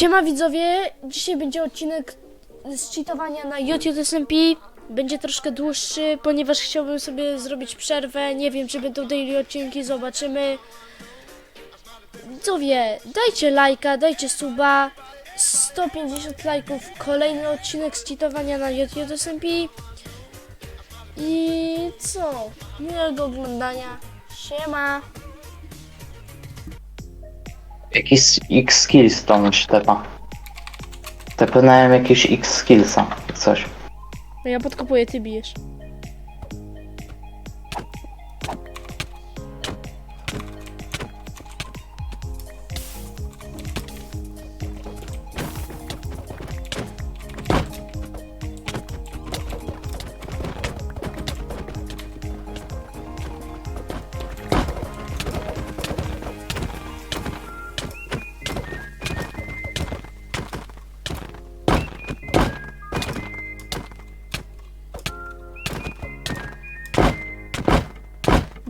Siema widzowie, dzisiaj będzie odcinek z cheatowania na YouTube SMP. Będzie troszkę dłuższy, ponieważ chciałbym sobie zrobić przerwę. Nie wiem, czy będą daily odcinki, zobaczymy. Widzowie, dajcie lajka, dajcie suba. 150 lajków, kolejny odcinek z cheatowania na YouTube SMP. I co? Miłego oglądania. Siema. Jakiś X-Skills to tepa. Tepnąłem jakiegoś X-Skillsa, coś. No ja podkopuję, ty bijesz.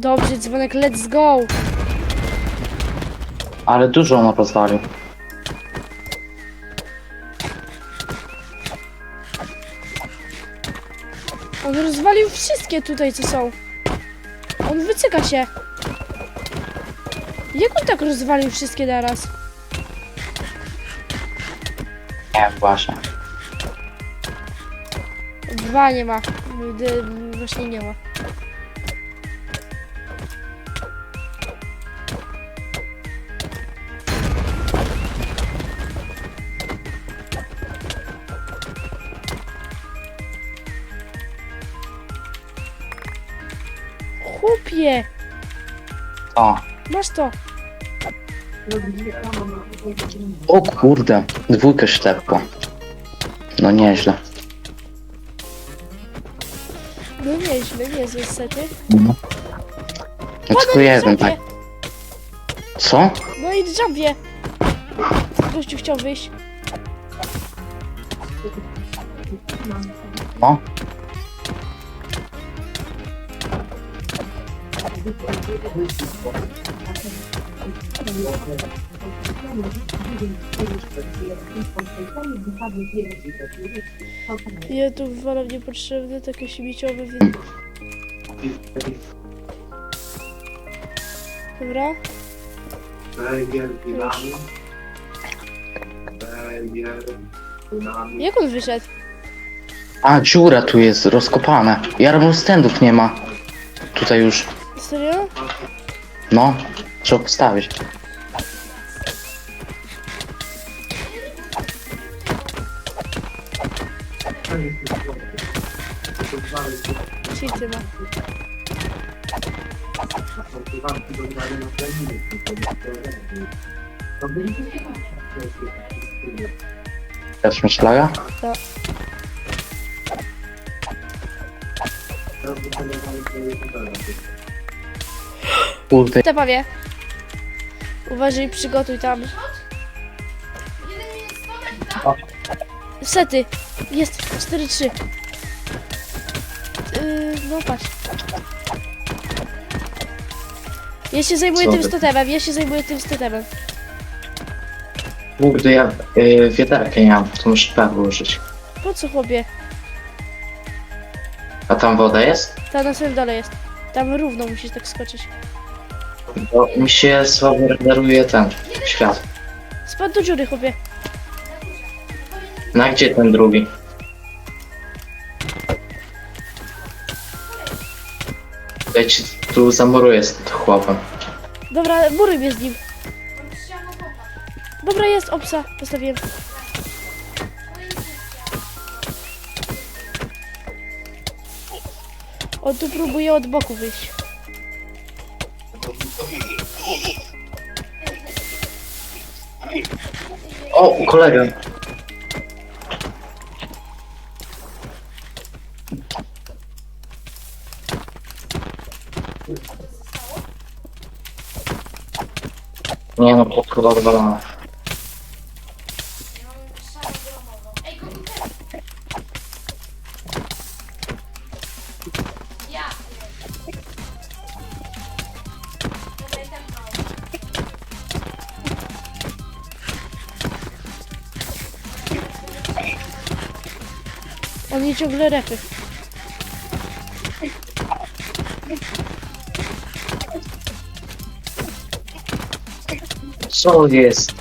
Dobrze, dzwonek, let's go! Ale dużo on rozwalił. On rozwalił wszystkie tutaj, co są. On wycyka się. Jak on tak rozwalił wszystkie naraz? Nie właśnie. Dwa nie ma. D- Właśnie nie ma. O, masz to. o kurde, dwójkę sztepło. No nieźle. No nieźle, niezłe sety. No. Tylko jeden tak. Co? No i jumpie. Gościu chciał wyjść. No? Ja tu wolę niepotrzebny, takie śmieciowe wy... Dobra. Węgiel, dynamit. Węgiel, dynamit. Jak on wyszedł? A, dziura tu jest, rozkopane. Jarmu stędów nie ma. Tutaj już. Serio? No, trzeba postawić. Cheaty ma. Też myślaga? Tak. Kurde, Te pawie. Uważaj, przygotuj tam. Sety. Jest 4-3. Yy, no patrz. Ja się zajmuję Co tym ty? stotemem, ja się zajmuję tym stotemem. kurde, ja yy, wiaderkę nie mam, to muszę prawo użyć. Po co chłopie? A tam woda jest? Tam na samym dole jest. Tam równo musisz tak skoczyć. Bo mi się słabo renderuje ten świat. Spadł do dziury, chłopie. Na gdzie ten drugi? Ja ci tu zamuruję z tym chłopem. Dobra, muruj mnie z nim. Dobra, jest, obsa. Postawiłem. On tu próbuje od boku wyjść. O, kolega. Nie no, podkłada odwalona. On ciągle refy. Co jest?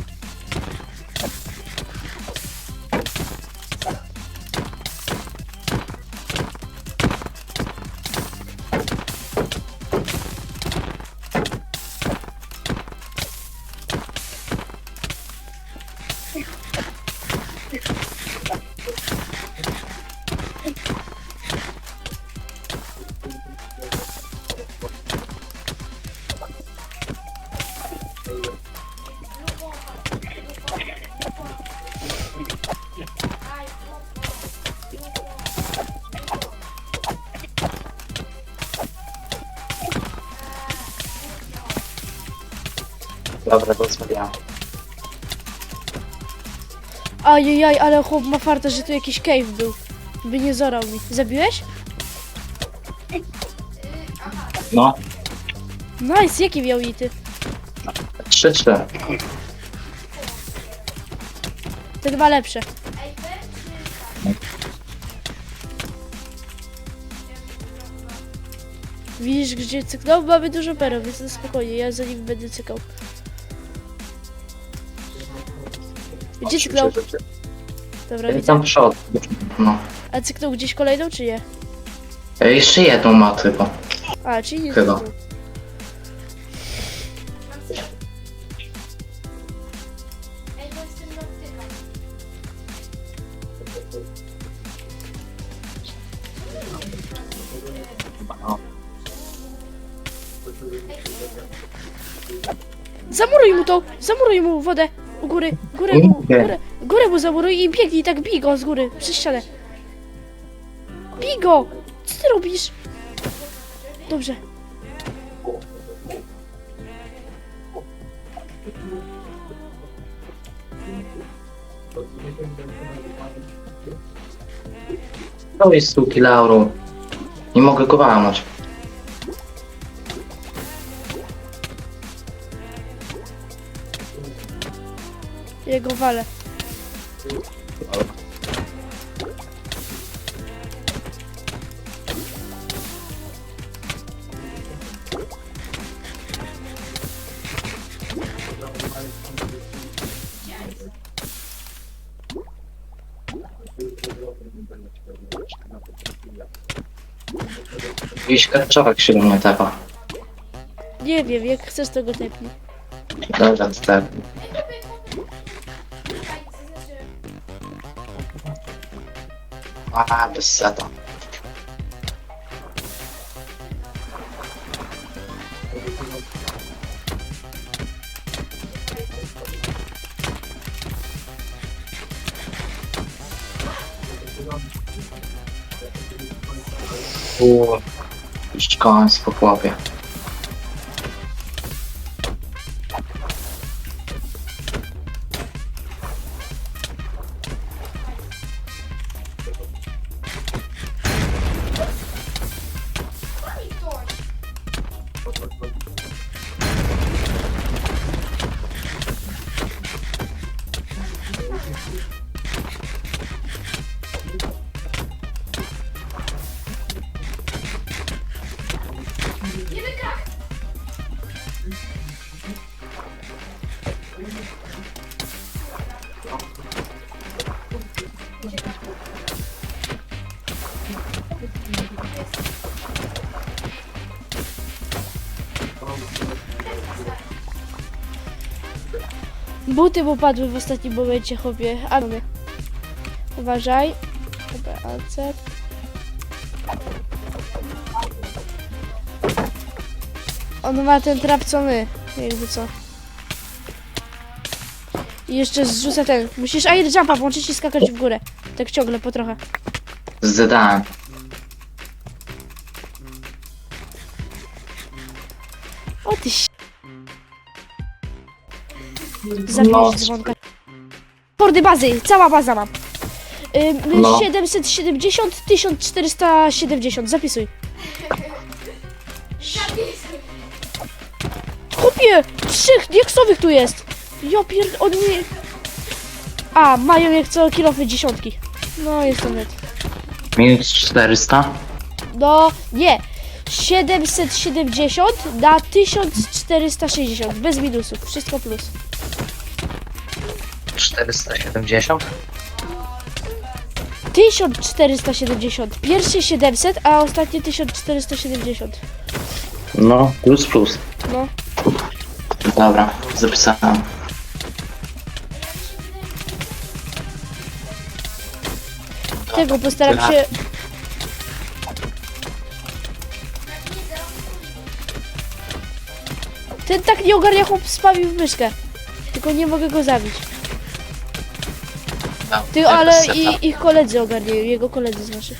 Dobra, rozmawiam. Ajajaj, ale chłop ma farta, że tu jakiś cave był. By nie zorał mi. Zabiłeś? No, Nice, jaki miał ity? trzy, trzy. Te dwa lepsze. Widzisz, gdzie cyknął? Mamy dużo perów, więc to spokojnie, ja za nim będę cykał. Gdzie cyknął? Dobra, I widzę. tam przod. No. A cyknął gdzieś kolejną, czy nie? E, Jeszcze jedną ma tylko. A, czyli nie Chyba. cyknął. Zamuruj mu to! Zamuruj mu wodę! U góry, górę mu, górę, górę mu zamuruj i biegnij tak bij go z góry, przez ścianę. Bij go! Co ty robisz? Dobrze. To jest suki Lauro. Nie mogę go walnąć. Jego walę. Jakiś karczowek się do mnie tepa. Nie wiem, jak chcesz tego tepnij. Dobra, to tak. A, bez seta. Uuu, ścikałem po Buty mu padły w ostatnim momencie, chłopie. A. Uważaj. Dobra, AC. On ma ten trap co my, jakby co. I jeszcze zrzuca ten. Musisz air jumpa włączyć i skakać w górę. Tak ciągle, po trochę. Zdałem. Zabijesz No. dzwonka. Kordy bazy, cała baza mam. Ym, No. 770, 1470, zapisuj. Chłopie, trzech diaksowych tu jest. Ja pierd... on nie... A, mają jak co kilofy dziesiątki. No, jest to net. Minus 400? No, nie. 770 na 1460. Bez minusów. Wszystko plus. 470? 1470. Pierwszy 700, a ostatni 1470. No, plus plus. No. Dobra, zapisałem. Tego postaram się. Ten tak nie ogarnia chłop spawił w myszkę. Tylko nie mogę go zabić. No, Ty, ale seta? i, ich koledzy ogarniają, jego koledzy znaczy.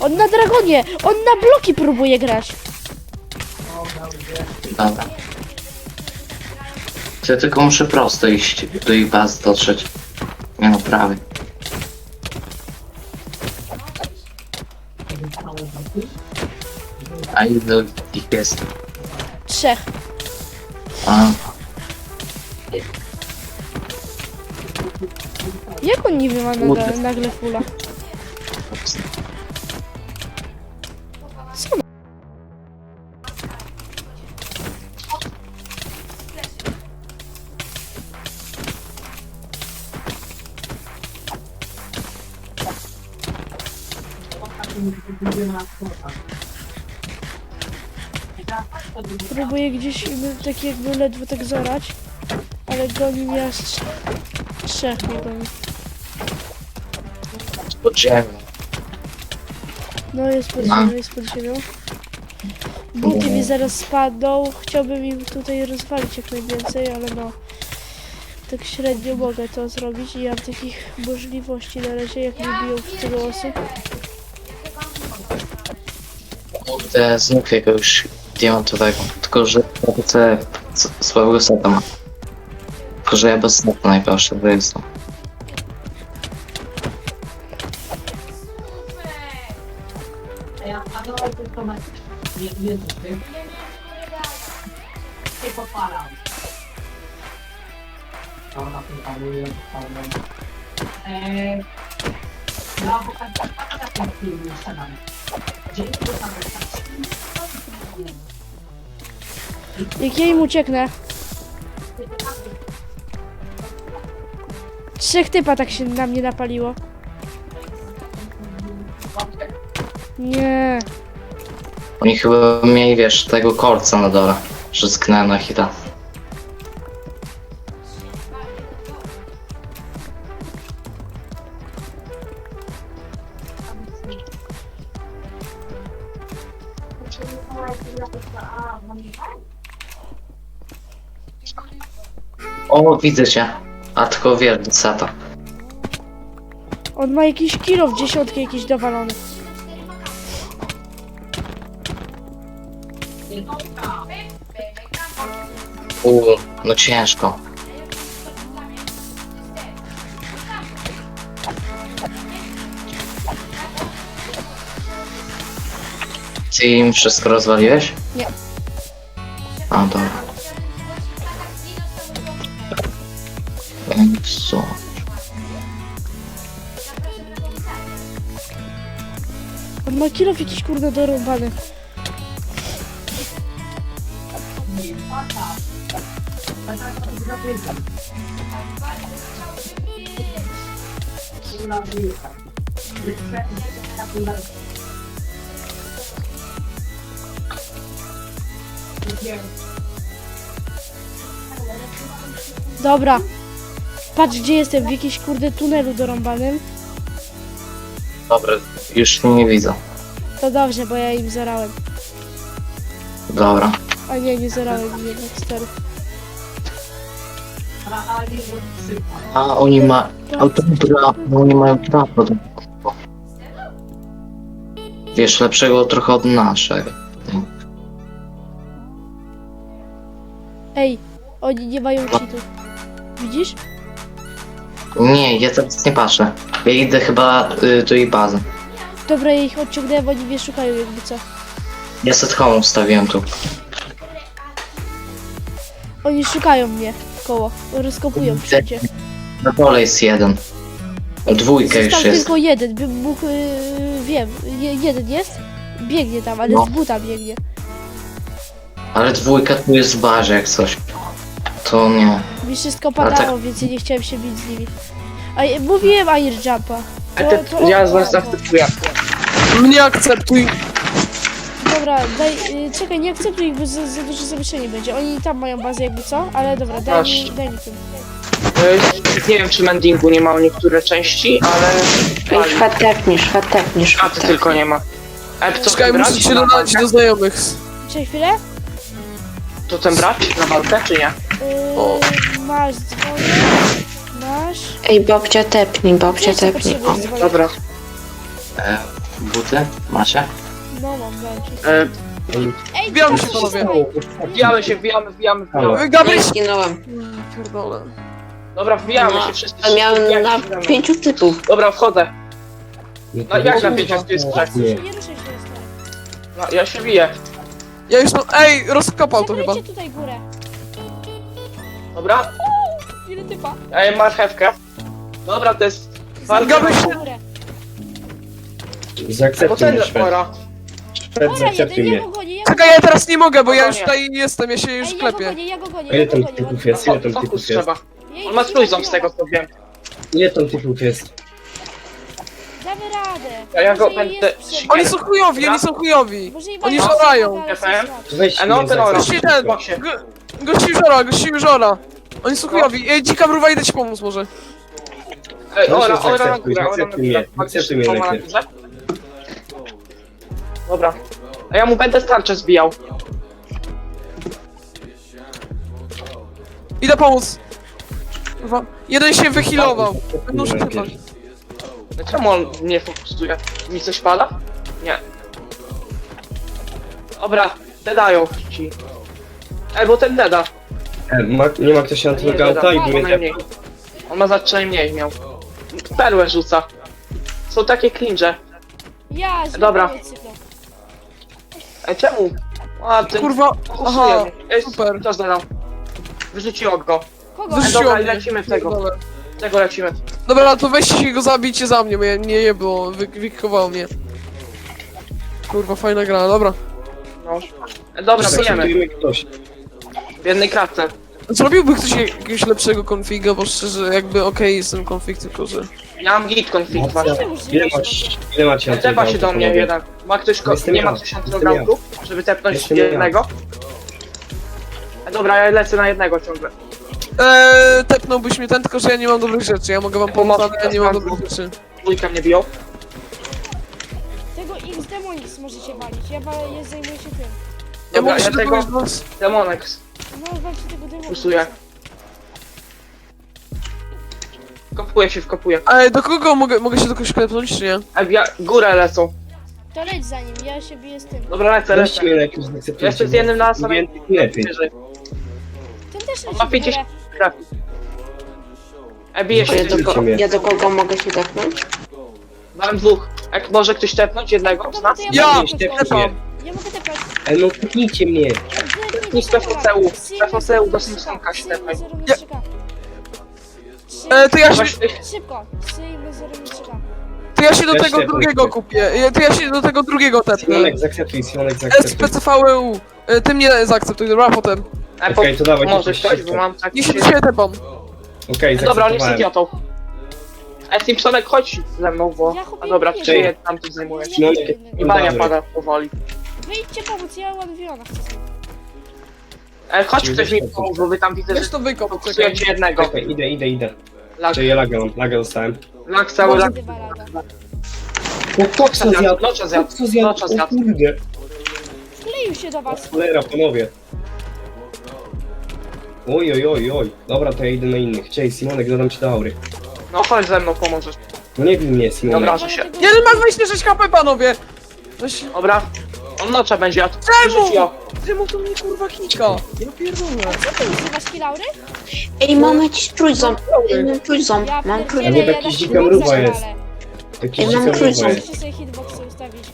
On na dragonie! On na bloki próbuje grać. Dobra. Ja tylko muszę prosto iść do ich baz dotrzeć. Nie no, prawie. A ile ich jest? Trzech. A, Jak on niby ma nagle, nagle fula? Co? on- Próbuję gdzieś tak jakby ledwo tak zorać, ale goni mnie aż trz- trzech mnie goni. Pod ziemią. No jest pod No. ziemią, jest pod ziemią. Buty mi zaraz spadną, chciałbym im tutaj rozwalić jak najwięcej, ale no tak średnio mogę to zrobić i nie mam takich możliwości na razie jak nie biją w tylu osób. Kurde, znów jakiegoś diamentowego. Tylko, że s- słabego seta ma. Tylko, że ja bez seta najgorszy wyjeżdżam. Nie, nie zupy. Nie popalam. To na tym panuję, panuję. Eee, na wakacjach na tym filmie siadamy. Dzięki za wakacje. Jak ja im ucieknę. Trzech typa tak się na mnie napaliło. Nie. Oni chyba mieli, wiesz, tego kolca na dole. Że sknęłem na hita. O, widzę cię. A tylko do seta. On ma jakiś kilo w dziesiątkę jakiś dowalony. Uuu, no ciężko. Ty im wszystko rozwaliłeś? Nie. A, dobra. Co? On ma kilo jakiś kurde dorąbany. Dobra. Patrz gdzie jestem, w jakimś kurde tunelu dorąbanym. Dobra, już nie widzę. To dobrze, bo ja im zarałem. Dobra. A nie, nie zarałem im jednak stary. A oni ma... A to pra... no oni mają prawo do... Wiesz, lepszego trochę od naszego. Ej, oni nie mają cheatów. Widzisz? Nie, ja teraz nie patrzę. Ja idę chyba y, do jej bazy. Dobra, ja ich odciągnąłem, oni mnie szukają jakby co. Ja set home ustawiłem tu. Oni szukają mnie koło. Rozkopują wszędzie. Na dole jest jeden. Dwójkę już Został jest. tylko jeden, bym mógł, yy, wiem, je, jeden jest, biegnie tam, ale No. z buta biegnie. Ale dwójka tu jest w barze jak coś. To nie. Mi wszystko Ale padało, więc ja nie chciałem się bić z nimi. A ja- mówiłem Air Jumpa. To, to Ja was łatwo. zaakceptuję. Mnie akceptuj. Dobra, daj, y, czekaj, nie akceptuj ich, bo za, za duże zamieszanie będzie. Oni tam mają bazę jakby co, ale dobra, daj mi, daj mi. E, Nie wiem, czy mendingu nie ma niektóre części, ale... Ej, szwed tepnij, szwed tepnij, A ty tylko nie ma. E, co Czekaj, ten muszę się dodać do znajomych. Czekaj chwilę. To ten brać na walkę, czy nie? Yy, masz dzwonek, masz... Ej, babcia tepnij, babcia Wiesz, co tepnij. O. potrzebujesz dzwonek? Dobra. E, buty? Macie? No mam. E, Ej, Wbijamy się, panowie. wbijamy się, wbijamy, wbijamy, wbijamy. Gabryś! Zginąłem. Pierdolę. Dobra, wbijamy No, się wszyscy. A miałem wbijamy na się mną. pięciu typów. Dobra, wchodzę. No jak na pięciu tu jest nie, nie ruszaj się stary. No, ja się biję. Ja już mam... Ej, rozkopał to chyba. Tutaj górę. Dobra? Ile typa? Ej, marchewkę. Dobra, to jest... Gabryś! Górę. Bo Zaakceptuj ten pora. Szwed, Dobra, zaakceptuj jeden, ja mnie. go gonię, ja go Czekaj, ja teraz nie mogę, bo ja No już nie. tutaj jestem, ja się już Ej, ja go klepię. gonię, ja go gonię, A ile ja go gonię. typów jest? Ile tam typów jest? trzeba. On ma trójząb nie z tego, co wiem. Ile tam typów jest? Damy radę. Ja- ja go Może będę jest. Oni są chujowi, oni są chujowi. Może Oni mają żorają. ale FM? są słabi. Weź E, no, mnie, ten ora. Gości zaakceptuj. ten, Boksie. go- gości żora, gości żora. Oni są chujowi. Ej, dzika mruwa, idę ci pomóc może. Ej, Proszę, ora, ora na zaakceptuj, górę, ora na górę. mnie. Dobra. A ja mu będę starcze zbijał. Idę pomóc. Kurwa. Jeden się wyhealował. Najpierw. typać. No Czemu on mnie fokusuje? Mi coś pada? Nie. Dobra, dedają ci. Ej, bo ten deda. E, ma, nie ma ktoś Nie antylogauta i deda, on. On ma zaczynaj mniej miał. Perłę rzuca. Są takie cringe. Ja, Dobra. cyklon. Ej, czemu? A, ten Kurwa, aha. Ej, super. Co zdadał? Wyrzuciło go. Kogo? Wyrzuciło dobra, mnie. lecimy w tego. Pierdolę. Tego lecimy. Dobra, to weźcie się go zabijcie za mnie, bo ja nie je było, wy, mnie. Kurwa, fajna gra, dobra. No. E, dobra. Zaakceptujmy ktoś. W jednej kratce. Zrobiłby ktoś jakiegoś lepszego konfiga, bo szczerze, jakby okej jest ten konfig, tylko że... Ja mam git konflikt właśnie. Ile macie, ile macie Trzeba się do mnie jeden. Ma ktoś, ko- Jestem nie ma ja. ktoś Jestem żeby tepnąć Jestem ja. jednego? E, Dobra, ja lecę na jednego ciągle. Eee, tepnąłbyś mnie ten, tylko że ja nie mam dobrych rzeczy, ja mogę wam pomóc, ale ja nie mam teraz dobrych rzeczy. Dwójka mnie biją. Tego X Demonix możecie walić, ja, wa- ja zajmuję się tym. Ja Dobra, mogę ja się tego- was... Demonex. No, walcie tego Demonixa. Pusuję. Wkopuję się, wkopuję. Ej, do kogo mogę, mogę się do kogoś klepnąć, czy nie? E, ja, górę lecą. To leć za nim, ja się biję z tym. Dobra, lecę, lecę. Weźcie zaakceptujcie. Jeszcze z jednym na samym lepiej. Ten też leci Ma w 50 górę. trafi. E, bije się Ja do, ko- ja do kogo mogę się tepnąć? Mam dwóch. Jak może ktoś tepnąć jednego z Dobra, nas? to ja, Ja! mogę tepnąć. Ja mogę tepać. E, no kliknijcie mnie. Nic PVC-u. PVC-u do Simpsonka się tepaj. Ja- Ja... E, to ja się, Szybko, Syjmy 0 to ja się do Weź tego te drugiego kupię, e, to ja się do tego drugiego tepnę. Simonek zaakceptuj, Simonek zaakceptuj. SPCVEU. E, Ty mnie zaakceptuj, dobra, potem. e, po, Okej, to dawaj, może to ktoś, szybko. bo mam taki... Niech się do siebie tepam. Okej, Dobra, on jest zaakceptowałem. idiotą. E, Simpsonek, chodź ze mną, bo... Ja A dobra, nie czy wiem. tam tu zajmujesz? No, I bania pada powoli. Wyjdźcie pomóc, ja ładwiona chcę z nim. E, chodź ktoś mi pomóż, bo wy tam widzę, Weź że to wykop, czekaj. jednego. Czekaj, idę, idę, idę. Lag, Czy ja mam, laga dostałem. lag cały lag. Dwa lata. No to co zjadł? No co zjadł? Co zjadł? No co O zjadł? kurde. Wkleił się do was. Cholera, panowie. Oj, oj, oj, oj. Dobra, to ja idę na innych. Cześć, Simonek, dodam ci do aury. No chodź ze mną, pomożesz. No nie bij mnie, Simonek. Dobra, że się... Jeden ma 26 HP, panowie! Dobra. On nocza będzie jadł. Czemu? Wyrzuciło. Czemu to mnie kurwa kika? Ja pierdolę. Co ty używasz kilaury? Ej, mam jakiś trójząb. Ej, mam trójząb. Ja Mam pierdzielę, trójząb. Jakiś dzika hitboxa mruwa jest. Taki Ej, mam dzika trójząb. mruwa jest. Możecie sobie hitboxy ustawić.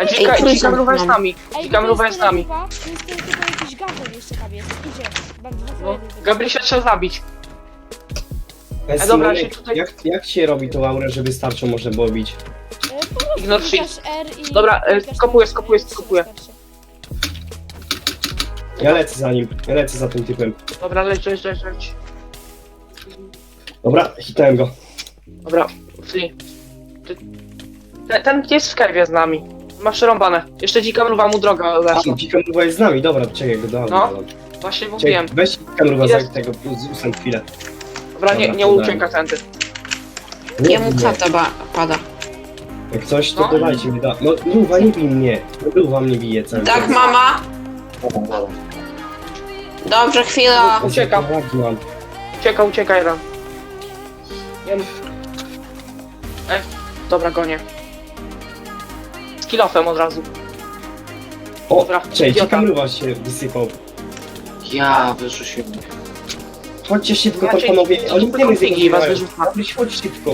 E, dzika, Ej, dzika trójząb mruwa jest z mam. nami. Ej, Dzika bo mruwa jest z nami. typa, To jest tylko jakiś gawron jeszcze tam jest. Idzie. Mam dwa No. Gabrysia trzeba zabić. E, dobra, Simonek, się tutaj- jak, jak się robi tą aurę, żeby starczą? E, po prostu Ignore. R i Dobra, e, klikasz skopuję, skopuję, na- skopuję. starczy. Ja lecę za nim, ja lecę za tym typem. Dobra, leć, leć, leć, leć. Dobra, hitałem go. Dobra, free. Ty- Ten, ten jest w kerwie z nami. Masz rąbane. Jeszcze dzika mruwa mu droga A, weszła. dzika mruwa jest z nami, dobra, czekaj go dałem. No. Właśnie Czekaj, mówiłem. weź dzika mruwa Jest. za tego, z usem chwilę. Dobra, nie, Dobra, nie podałem. ucieka tędy. Jemu nie. kata ba- pada. Jak coś, to No. dodajcie mi da. No, mruwa, nie bij mnie. Mruwa mnie bije cały Tak, czas. mama? Dobrze, chwila. Uciekam. Lagi mam. Ucieka, ucieka. Wiem. Ej, dobra, gonię. Z kilofem od razu. O, Dobra, cześć, idiota. dzika mruwa się wysypał. Ja wyrzuciłem. Chodźcie szybko, to Raczej panowie. Oni tylko nie figi was wyrzuca. Chodź szybko.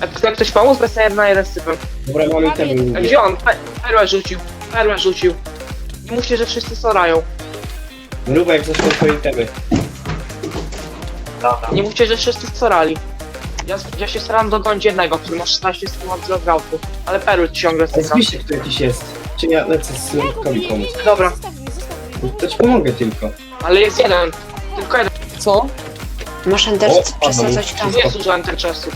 A chce ktoś pomóc? Bez na jeden z typem. Dobra, mamy ten. Gdzie on? Pe- Perłę rzucił. Perłę rzucił. Nie mówcie, że wszyscy sorają. Jak zaczną twoje temy. Dobra. Nie mówcie, że wszyscy sorali. Ja, ja się staram dogonić jednego, który ma 16 sekund do grautu. Ale perły ciągle A styka. zbliżcie, kto jakiś jest. Czy ja lecę z biję, pomóc? nie, nie, Dobra. Zostaw mnie, zostaw mnie. To ci pomogę tylko. Ale jest jeden. Tylko jeden. Co? Masz O, Ender przesadzać tam. Jest dużo enterchestów.